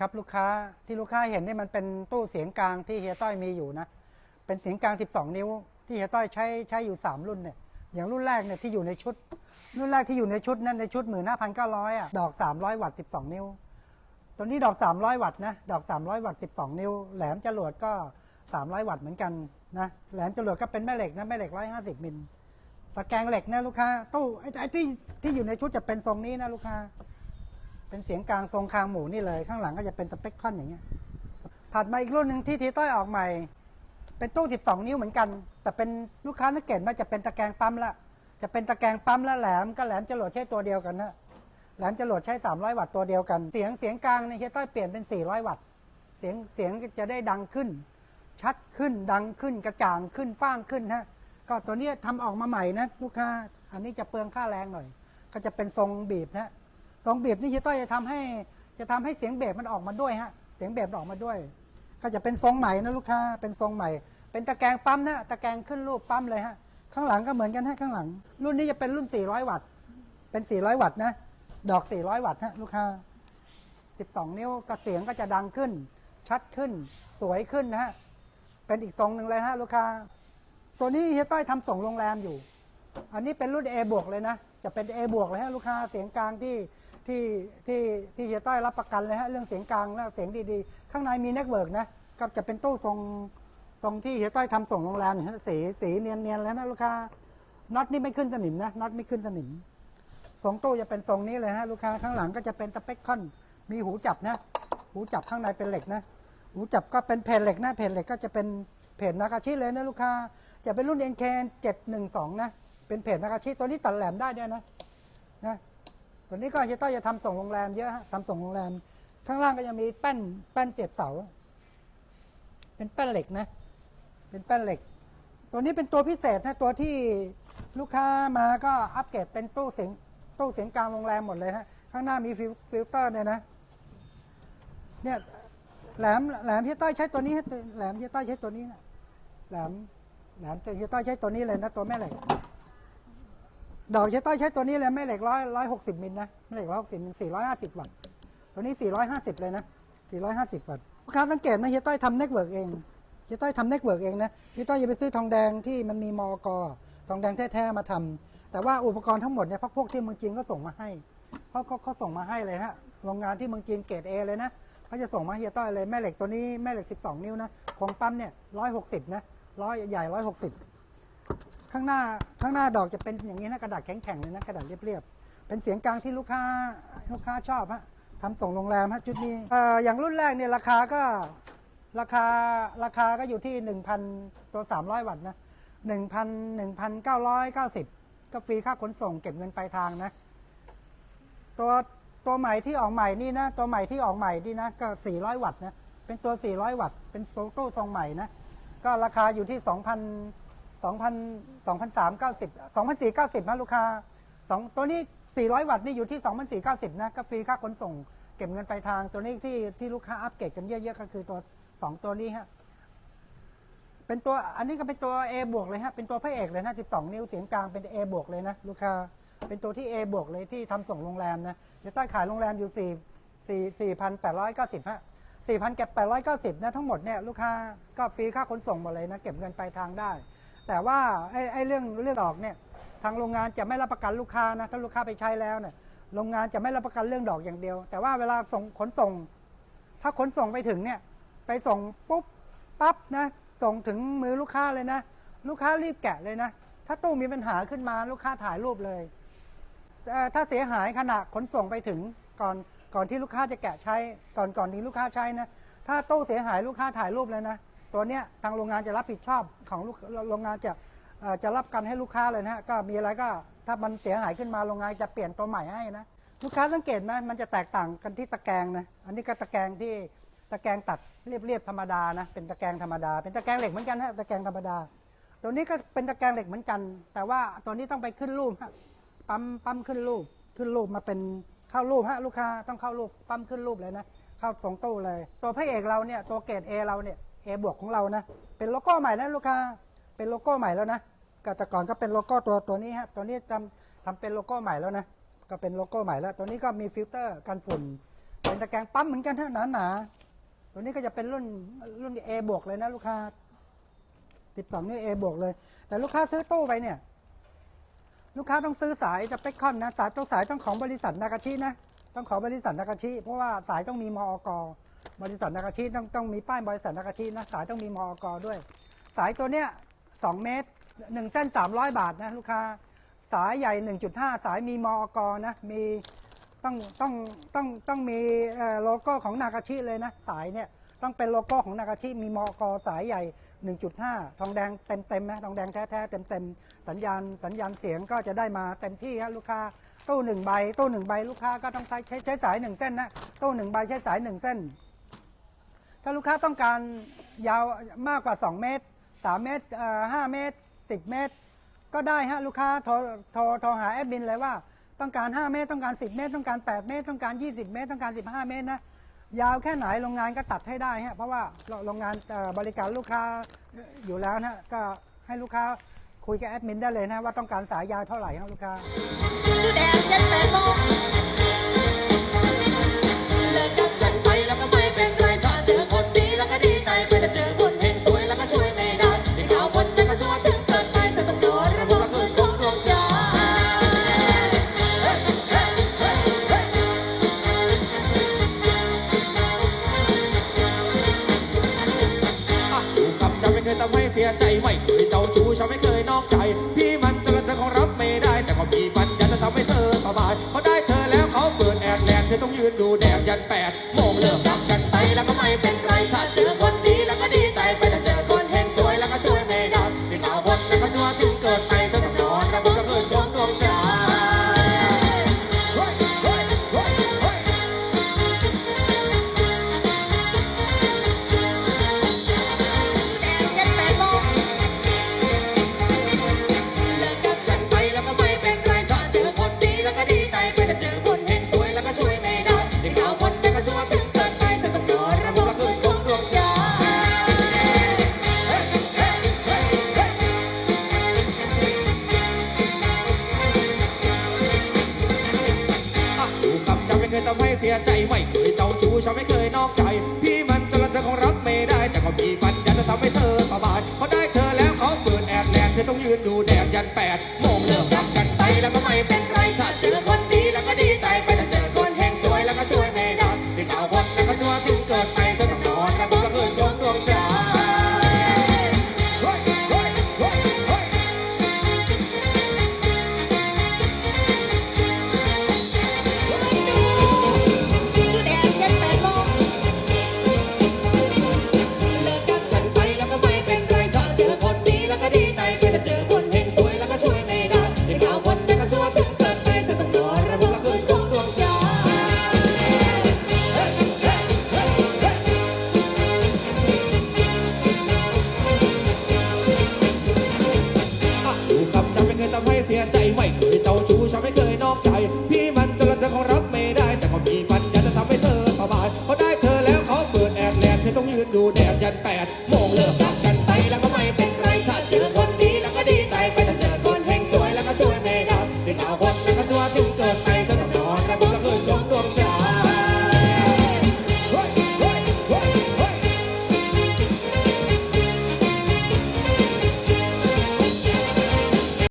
ครับลูกค้าที่ลูกค้าเห็นนี่มันเป็นตู้เสียงกลางที่เฮียต้อยมีอยู่นะ เป็นเสียงกลาง 12 นิ้ว ที่เฮียต้อยใช้ใช้อยู่ 3 รุ่นเนี่ยอย่างรุ่นแรกเนี่ยที่อยู่ในชุด รุ่นแรกที่อยู่ในชุดนั้นในชุด15,900อะดอก 300 วัตต์12 นิ้ว ตัวนี้ดอก 300 วัตต์นะดอก 300 วัตต์12 นิ้ว แหลมจรวดก็ 300 วัตต์เหมือนกันนะแหลมจรวดก็เป็นแม่เหล็กนะแม่เหล็ก 150มิลตะแกรงเหล็กนะลูกค้าตู้ไอ้ที่ที่อยู่ในชุดจะเป็นทรงนี้นะลูกค้า เป็นเสียงกลางทรงคางหมูนี่เลย ข้างหลังก็จะเป็นสเปคคอนอย่างเงี้ยถัดมาอีกรุ่นหนึ่งที่ทีต้อยออกใหม่ เป็นตู้ 12 นิ้วเหมือนกัน แต่เป็นลูกค้าสังเกตว่าจะเป็นตะแกรงปั๊มละ จะเป็นตะแกรงปั๊มละแหลมก็แหลมจรวดใช้ตัวเดียวกันนะแหลมจรวดใช้ 300 วัตต์ตัวเดียวกัน เสียงเสียงกลางในเฮียต้อยเปลี่ยนเป็น 400 วัตต์ เสียงเสียงจะได้ดังขึ้น ชัดขึ้นดังขึ้นกระจ่างขึ้นฟ้างขึ้นฮะก็ตัวเนี้ยทำออกมาใหม่นะลูกค้าอันนี้จะเปลืองค่าแรงหน่อย ก็จะเป็นทรงบีบนะ ทรงบีบนี่เฮียต้อยจะทำให้ จะทำให้เสียงเบสมันออกมาด้วยฮะ เสียงเบสมันออกมาด้วย ก็จะเป็นทรงใหม่นะลูกค้า เป็นทรงใหม่ เป็นตะแกรงปั๊มนะ ตะแกรงขึ้นรูปปั๊มเลยฮะ ข้างหลังก็เหมือนกันฮะข้างหลัง รุ่นนี้จะเป็นรุ่น 400 วัตต์ เป็น 400 วัตต์นะ ดอก 400 วัตต์ฮะลูกค้า 12 นิ้วกระเสียงก็จะดังขึ้น ชัดขึ้น สวยขึ้นนะฮะ เป็นอีกทรงหนึ่งเลยฮะลูกค้า ตัวนี้เฮียต้อยทำส่งโรงแรมอยู่ อันนี้เป็นรุ่น A บวกเลยนะ จะเป็น A บวกเลยฮะลูกค้าเสียงกลางที่ที่ที่ที่เฮียต้อยรับประกันเลยฮะเรื่องเสียงกลางและเสียงดีๆ ข้างในมีเน็ตเวิร์กนะก็จะเป็นตู้ทรงทรงที่เฮียต้อยทำส่งโรงแรมอยู่ฮะสีสีเนียนๆแล้วนะลูกค้าน็อตนี่ไม่ขึ้นสนิมนะน็อตไม่ขึ้นสนิมทรงตู้จะเป็นทรงนี้เลยฮะลูกค้าข้างหลังก็จะเป็นสเปคคอนมีหูจับนะ หูจับข้างในเป็นเหล็กนะ หูจับก็เป็นเพจเหล็กนะเพจเหล็กก็จะเป็นเพจนากาชิเลยนะลูกค้าจะเป็นรุ่นเอ็นเคนเจ็ดหนึ่งสองนะ เป็นเพจนากาชิตัวนี้ตัดแหลมได้ด้วยนะนะตัวนี้ก็เฮยต้อยจะทำส่งโรงแรมเยอะฮะทำส่งโรงแรม ข้างล่างก็จะมีแป้นแป้นเสียบเสา เป็นแป้นเหล็กนะ เป็นแป้นเหล็ก ตัวนี้เป็นตัวพิเศษนะตัวที่ลูกค้ามาก็อัปเกรดเป็นตู้เสียงตู้เสียงกลางโรงแรมหมดเลยฮะข้างหน้ามีฟิลฟิลเตอร์เนี่ยนะเนี่ยแหลมแหลมเฮียต้อยใช้ตัวนี้แหลมเฮียต้อยใช้ตัวนี้นะแหลมแหลมเฮียต้อยใช้ตัวนี้เลยนะตัวแม่เหล็ก ดอกเฮียต้อยใช้ตัวนี้เลยแม่เหล็กร้อยร้อยหกสิบมิลนะแม่เหล็กร้อยหกสิบมิลสี่ร้อยห้าสิบวัตต์ตัวนี้สี่ร้อยห้าสิบเลยนะสี่ร้อยห้าสิบวัตต์ลูกค้าสังเกตไหมเฮียต้อยทำเน็ตเวิร์กเองเฮียต้อยทำเน็ตเวิร์กเองนะเฮียต้อยอย่าไปซื้อทองแดงที่มันมีมอกทองแดงแท้ๆมาทำแต่ว่าอุปกรณ์ทั้งหมดเนี่ยพวกพวกที่เมืองจีนก็ส่งมาให้เขาเขาส่งมาให้เลยฮะโรงงานที่เมืองจีนเกรดเอเลยนะเขาจะส่งมาเฮียต้อยเลยแม่เหล็กตัวนี้แม่เหล็ก 12 นิ้วนะของปั๊มเนี่ย160 นะร้อยใหญ่ 160 ข้างหน้าข้างหน้าดอกจะเป็นอย่างนี้นะกระดาษแข็งๆเลยนะกระดาษเรียบๆเป็นเสียงกลางที่ลูกค้าลูกค้าชอบฮะทำส่งโรงแรมฮะชุดนี้เอ่ออย่างรุ่นแรกเนี่ยราคาก็ราคาราคาก็อยู่ที่ 1,000 ตัว 300 วัตต์นะ1,000 1,990 ก็ฟรีค่าขนส่งเก็บเงินปลายทางนะ ตัวตัวใหม่ที่ออกใหม่นี่นะ ตัวใหม่ที่ออกใหม่นี่นะ ก็ 400 วัตต์นะ เป็นตัว 400 วัตต์ เป็นโซโต้ทรงใหม่นะ ก็ราคาอยู่ที่ 2,000 2,000 2,390 2,490นะลูกค้าสองตัวนี้ 400 วัตต์นี่อยู่ที่ 2,490 นะก็ฟรีค่าขนส่งเก็บเงินปลายทาง ตัวนี้ที่ที่ลูกค้าอัปเกรดกันเยอะๆก็คือตัว 2 ตัวนี้ฮะเป็นตัวอันนี้ก็เป็นตัว A บวกเลยฮะเป็นตัวพระเอกเลยนะ12 นิ้วเสียงกลางเป็น A บวกเลยนะลูกค้าเป็นตัวที่ A บวกเลยที่ทำส่งโรงแรมนะเดี๋ยวต้ขายโรงแรมอยู่4 4 4,890ฮะ4,890นะทั้งหมดเนี่ยลูกค้าก็ฟรีค่าขนส่งหมดเลยนะเก็บเงินปลายทางได้ แต่ว่าไอ้ไอ้เรื่องเรื่องดอกเนี่ยทางโรงงานจะไม่รับประกันลูกค้านะถ้าลูกค้าไปใช้แล้วเนี่ยโรงงานจะไม่รับประกันเรื่องดอกอย่างเดียว แต่ว่าเวลาส่งขนส่ง ถ้าขนส่งไปถึงเนี่ยไปส่งปุ๊บปั๊บนะส่งถึงมือลูกค้าเลยนะ ลูกค้ารีบแกะเลยนะ ถ้าตู้มีปัญหาขึ้นมาลูกค้าถ่ายรูปเลยแต่ถ้าเสียหายขณะขนส่งไปถึงก่อนก่อนที่ลูกค้าจะแกะใช้ก่อนก่อนที่ลูกค้าใช้นะ ถ้าตู้เสียหายลูกค้าถ่ายรูปเลยนะ ตัวเนี้ยทางโรงงานจะรับผิดชอบของลูกโรงงานจะจะรับกันให้ลูกค้าเลยนะฮะก็มีอะไรก็ถ้ามันเสียหายขึ้นมาโรงงานจะเปลี่ยนตัวใหม่ให้นะลูกค้าสังเกตไหมมันจะแตกต่างกันที่ตะแกรงนะอันนี้ก็ตะแกรงที่ตะแกรงตัดเรียบๆธรรมดานะเป็นตะแกรงธรรมดา เป็นตะแกรงเหล็กเหมือนกันฮะตะแกรงธรรมดาตัวนี้ก็เป็นตะแกรงเหล็กเหมือนกัน แต่ว่าตัวนี้ต้องไปขึ้นรูปฮะปั๊มปั๊มขึ้นรูปขึ้นรูปมาเป็นเข้ารูปฮะลูกค้าต้องเข้ารูปปั๊มขึ้นรูปเลยนะเข้าสองตู้เลย ตัวพระเอกเราเนี่ยตัวเกรด A เราเนี่ย A บวกของเรานะ เป็นโลโก้ใหม่แล้วลูกค้า เป็นโลโก้ใหม่แล้วนะก็แต่ก่อนก็เป็นโลโก้ตัวตัวนี้ฮะ ตัวนี้ทำทำเป็นโลโก้ใหม่แล้วนะ ก็เป็นโลโก้ใหม่แล้ว ตัวนี้ก็มีฟิลเตอร์กันฝุ่น เป็นตะแกรงปั๊มเหมือนกันฮะหนาหนาตัวนี้ก็จะเป็นรุ่นรุ่น A บวกเลยนะลูกค้า12นิ้ว A บวกเลย แต่ลูกค้าซื้อตู้ไปเนี่ย ลูกค้าต้องซื้อสายสเปคคอนนะ สายต้องสายต้องของบริษัทนากาชินะ ต้องขอบริษัทนากาชิ เพราะว่าสายต้องมีมอก บริษัทนากาชิต้องต้องมีป้ายบริษัทนากาชินะสายต้องมีมอกด้วย สายตัวเนี้ย2เมตร1เส้น300บาทนะลูกค้าสายใหญ่ 1.5 สายมีมอกนะมีต้องต้องต้องต้องมีโลโก้ของนากาชิเลยนะสายเนี่ยต้องเป็นโลโก้ของนากาชิมีมอกสายใหญ่ 1.5 ทองแดงเต็มเต็มๆนะทองแดงแท้ๆเต็มเต็มสัญญาณสัญญาณเสียงก็จะได้มาเต็มที่ครับลูกค้าตู้หนึ่งใบตู้หนึ่งใบลูกค้าก็ต้องใช้ใช้ใช้สายหนึ่งเส้นนะตู้หนึ่งใบใช้สายหนึ่งเส้น ถ้าลูกค้าต้องการยาวมากกว่า 2 เมตร 3 เมตรเอ่อ5เมตร 10 เมตร ก็ได้ฮะลูกค้าโทรโทรโทรหาแอดมินเลยว่าต้องการ 5 เมตรต้องการ 10 เมตร ต้องการ 8 เมตร ต้องการ 20 เมตร ต้องการ 15 เมตรนะยาวแค่ไหนโรงงานก็ตัดให้ได้ฮะเพราะว่าโรงงานเอ่อบริการลูกค้าอยู่แล้วนะก็ให้ลูกค้าคุยกับแอดมินได้เลยนะว่าต้องการสายยาวเท่าไหร่ครับลูกค้าแดง ดีใจไปแต่เจอคนเฮงสวยแล้วก็ช่วยไม่ได้เด็กเอาคนแต่ก็ชั่วถึงเกินไปเธอต้องโดนระบบคืนของดวงใจอะอยู่กับฉันไม่เคยทำให้เสียใจไม่เคยเจ้าชู้ฉันไม่เคยนอกใจ พี่มันจนเธอคงรับไม่ได้ แต่ก็มีปัญญาจะทำให้เธอสบายเพอได้เธอแล้วเขาเปิดแอดแลนเธอต้องยืนดูแดดยันแปด ไม่เคยนอกใจ พี่มันจนเธอคงรับไม่ได้ แต่ก็มีปัญญาจะทำให้เธอสบายพอได้เธอแล้วเขาเปิดแอดแลนเธอต้องยืนดูแดดยันแปดโมงเลิกกับฉันไปแล้วก็ไม่เป็นไรถ้าเ